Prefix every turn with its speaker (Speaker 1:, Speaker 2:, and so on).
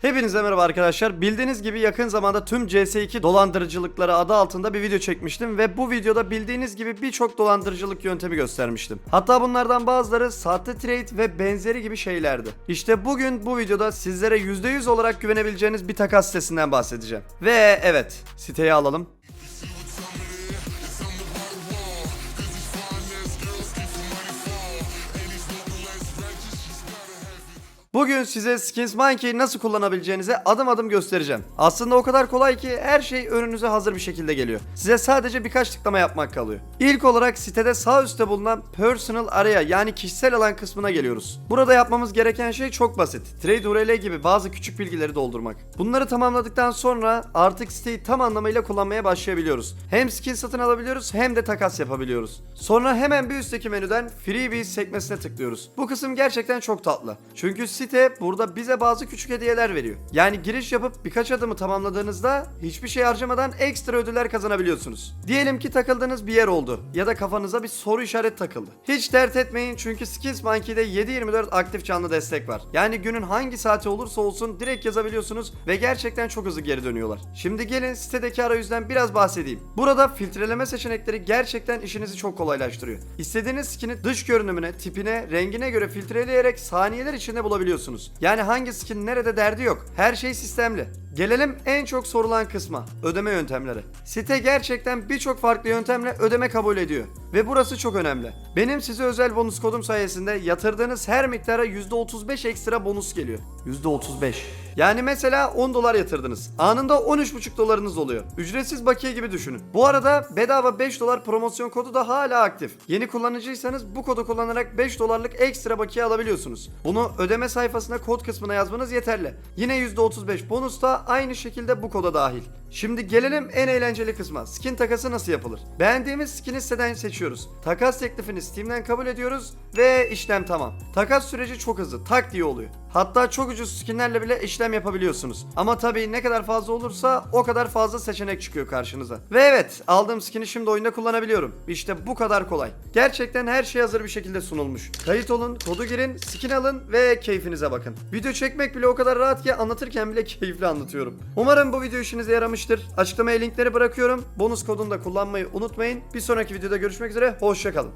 Speaker 1: Hepinize merhaba arkadaşlar. Bildiğiniz gibi yakın zamanda tüm CS2 dolandırıcılıkları adı altında bir video çekmiştim ve bu videoda bildiğiniz gibi birçok dolandırıcılık yöntemi göstermiştim. Hatta bunlardan bazıları sahte trade ve benzeri gibi şeylerdi. İşte bugün bu videoda sizlere %100 olarak güvenebileceğiniz bir takas sitesinden bahsedeceğim. Ve evet, siteyi alalım. Bugün size Skins Monkey'i nasıl kullanabileceğinizi adım adım göstereceğim. Aslında o kadar kolay ki her şey önünüze hazır bir şekilde geliyor. Size sadece birkaç tıklama yapmak kalıyor. İlk olarak sitede sağ üstte bulunan Personal Area yani kişisel alan kısmına geliyoruz. Burada yapmamız gereken şey çok basit. Trade URL gibi bazı küçük bilgileri doldurmak. Bunları tamamladıktan sonra artık siteyi tam anlamıyla kullanmaya başlayabiliyoruz. Hem skin satın alabiliyoruz hem de takas yapabiliyoruz. Sonra hemen bir üstteki menüden Freebies sekmesine tıklıyoruz. Bu kısım gerçekten çok tatlı. Çünkü site burada bize bazı küçük hediyeler veriyor. Yani giriş yapıp birkaç adımı tamamladığınızda hiçbir şey harcamadan ekstra ödüller kazanabiliyorsunuz. Diyelim ki takıldığınız bir yer oldu ya da kafanıza bir soru işaret takıldı. Hiç dert etmeyin çünkü Skills Monkey'de 7/24 aktif canlı destek var. Yani günün hangi saati olursa olsun direkt yazabiliyorsunuz ve gerçekten çok hızlı geri dönüyorlar. Şimdi gelin sitedeki arayüzden biraz bahsedeyim. Burada filtreleme seçenekleri gerçekten işinizi çok kolaylaştırıyor. İstediğiniz skini dış görünümüne, tipine, rengine göre filtreleyerek saniyeler içinde bulabiliyorsunuz. Yani hangi skin nerede derdi yok. Her şey sistemli. Gelelim en çok sorulan kısma. Ödeme yöntemleri. Site gerçekten birçok farklı yöntemle ödeme kabul ediyor. Ve burası çok önemli. Benim size özel bonus kodum sayesinde yatırdığınız her miktara %35 ekstra bonus geliyor. %35. Yani mesela 10 dolar yatırdınız. Anında 13,5 dolarınız oluyor. Ücretsiz bakiye gibi düşünün. Bu arada bedava 5 dolar promosyon kodu da hala aktif. Yeni kullanıcıysanız bu kodu kullanarak 5 dolarlık ekstra bakiye alabiliyorsunuz. Bunu ödeme sayfasına kod kısmına yazmanız yeterli. Yine %35 bonus da aynı şekilde bu koda dahil. Şimdi gelelim en eğlenceli kısma. Skin takası nasıl yapılır? Beğendiğimiz skin'i siteden seçiyoruz. Takas teklifini Steam'den kabul ediyoruz ve işlem tamam. Takas süreci çok hızlı, tak diye oluyor. Hatta çok ucuz skinlerle bile işlem yapabiliyorsunuz. Ama tabii ne kadar fazla olursa o kadar fazla seçenek çıkıyor karşınıza. Ve evet aldığım skin'i şimdi oyunda kullanabiliyorum. İşte bu kadar kolay. Gerçekten her şey hazır bir şekilde sunulmuş. Kayıt olun, kodu girin, skin alın ve keyfinize bakın. Video çekmek bile o kadar rahat ki anlatırken bile keyifli anlatıyorum. Umarım bu video işinize yaramıştır. Açıklamaya linkleri bırakıyorum. Bonus kodunu da kullanmayı unutmayın. Bir sonraki videoda görüşmek üzere. Hoşçakalın.